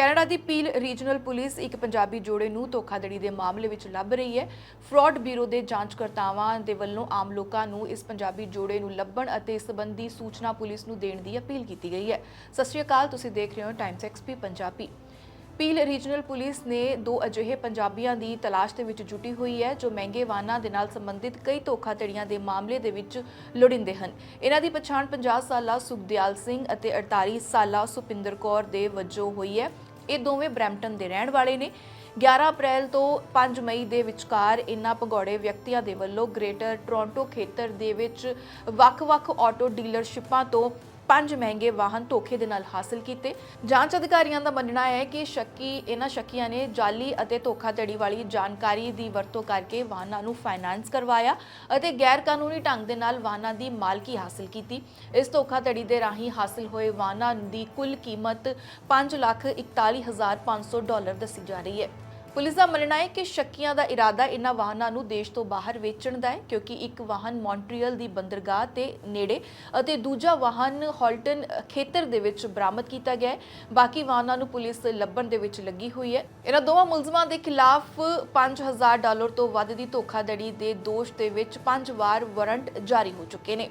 Canada ਦੀ Peel regional police ਇੱਕ ਪੰਜਾਬੀ ਜੋੜੇ ਨੂੰ ਧੋਖਾਧੜੀ ਦੇ ਮਾਮਲੇ ਵਿੱਚ ਲੱਭ ਰਹੀ ਹੈ। ਫਰਾਡ ਬਿਊਰੋ ਦੇ ਜਾਂਚਕਰਤਾਵਾਂ ਦੇ ਵੱਲੋਂ ਆਮ ਲੋਕਾਂ ਨੂੰ ਇਸ ਪੰਜਾਬੀ ਜੋੜੇ ਨੂੰ ਲੱਭਣ ਅਤੇ ਇਸ ਸੰਬੰਧੀ ਸੂਚਨਾ ਪੁਲਿਸ ਨੂੰ ਦੇਣ ਦੀ ਅਪੀਲ ਕੀਤੀ ਗਈ ਹੈ। ਸਤਿ ਸ਼੍ਰੀ ਅਕਾਲ, ਤੁਸੀਂ ਦੇਖ ਰਹੇ ਹੋ Times XP Punjabi. Peel regional police ਨੇ ਦੋ ਅਜਿਹੇ ਪੰਜਾਬੀਆਂ ਦੀ ਤਲਾਸ਼ ਦੇ ਵਿੱਚ ਜੁਟੀ ਹੋਈ ਹੈ, ਜੋ ਮਹਿੰਗੇ ਵਾਹਨਾਂ ਦੇ ਨਾਲ ਸੰਬੰਧਿਤ ਕਈ ਧੋਖਾਧੜੀਆਂ ਦੇ ਮਾਮਲੇ ਦੇ ਵਿੱਚ ਲੋੜਿੰਦੇ ਹਨ। ਇਹਨਾਂ ਦੀ ਪਛਾਣ 50 ਸਾਲਾ ਸੁਖਦਿਆਲ ਸਿੰਘ ਅਤੇ 48 ਸਾਲਾ ਸੁਪਿੰਦਰ ਕੌਰ ਦੇ ਵਜੋਂ ਹੋਈ ਹੈ। ਇਹ ਦੋਵੇਂ ਬਰੈਂਪਟਨ ਦੇ ਰਹਿਣ ਵਾਲੇ ਨੇ। 11 ਅਪ੍ਰੈਲ ਤੋਂ 5 ਮਈ ਦੇ ਵਿਚਕਾਰ ਇਨ੍ਹਾਂ ਭਗੌੜੇ ਵਿਅਕਤੀਆਂ ਦੇ ਵੱਲੋਂ ਗ੍ਰੇਟਰ ਟੋਰਾਂਟੋ ਖੇਤਰ ਦੇ ਵਿੱਚ ਵੱਖ-ਵੱਖ ਆਟੋ ਡੀਲਰਸ਼ਿਪਾਂ ਤੋਂ ਪੰਜ ਮਹਿੰਗੇ ਵਾਹਨ ਧੋਖੇ ਦੇ ਨਾਲ ਹਾਸਲ ਕੀਤੇ। ਜਾਂਚ ਅਧਿਕਾਰੀਆਂ ਦਾ ਮੰਨਣਾ ਹੈ ਕਿ ਸ਼ੱਕੀ ਇਹਨਾਂ ਸ਼ੱਕੀਆਂ ਨੇ ਜਾਲੀ ਅਤੇ ਧੋਖਾਧੜੀ ਵਾਲੀ ਜਾਣਕਾਰੀ ਦੀ ਵਰਤੋਂ ਕਰਕੇ ਵਾਹਨਾਂ ਨੂੰ ਫਾਈਨਾਂਸ ਕਰਵਾਇਆ ਅਤੇ ਗੈਰ ਕਾਨੂੰਨੀ ਢੰਗ ਦੇ ਨਾਲ ਵਾਹਨਾਂ ਦੀ ਮਾਲਕੀ ਹਾਸਲ ਕੀਤੀ। ਇਸ ਧੋਖਾਧੜੀ ਦੇ ਰਾਹੀਂ ਹਾਸਲ ਹੋਏ ਵਾਹਨਾਂ ਦੀ ਕੁੱਲ ਕੀਮਤ 541500 ਡਾਲਰ ਦੱਸੀ ਜਾ ਰਹੀ ਹੈ। ਪੁਲਿਸ ਦਾ ਮੰਨਣਾ ਹੈ ਕਿ ਸ਼ੱਕੀਆਂ ਦਾ ਇਰਾਦਾ ਇਹਨਾਂ ਵਾਹਨਾਂ ਨੂੰ ਦੇਸ਼ ਤੋਂ ਬਾਹਰ ਵੇਚਣ ਦਾ ਹੈ, ਕਿਉਂਕਿ ਇੱਕ ਵਾਹਨ ਮੌਂਟਰੀਅਲ ਦੀ ਬੰਦਰਗਾਹ ਤੇ ਨੇੜੇ ਅਤੇ ਦੂਜਾ ਵਾਹਨ ਹਾਲਟਨ ਖੇਤਰ ਦੇ ਵਿੱਚ ਬਰਾਮਦ ਕੀਤਾ ਗਿਆ ਹੈ। ਬਾਕੀ ਵਾਹਨਾਂ ਨੂੰ ਪੁਲਿਸ ਲੱਭਣ ਦੇ ਵਿੱਚ ਲੱਗੀ ਹੋਈ ਹੈ। ਇਹਨਾਂ ਦੋਵਾਂ ਮੁਲਜ਼ਮਾਂ ਦੇ ਖਿਲਾਫ 5000 ਡਾਲਰ ਤੋਂ ਵੱਧ ਦੀ ਧੋਖਾਧੜੀ ਦੇ ਦੋਸ਼ ਦੇ ਵਿੱਚ ਪੰਜ ਵਾਰ ਵਾਰੰਟ ਜਾਰੀ ਹੋ ਚੁੱਕੇ ਨੇ।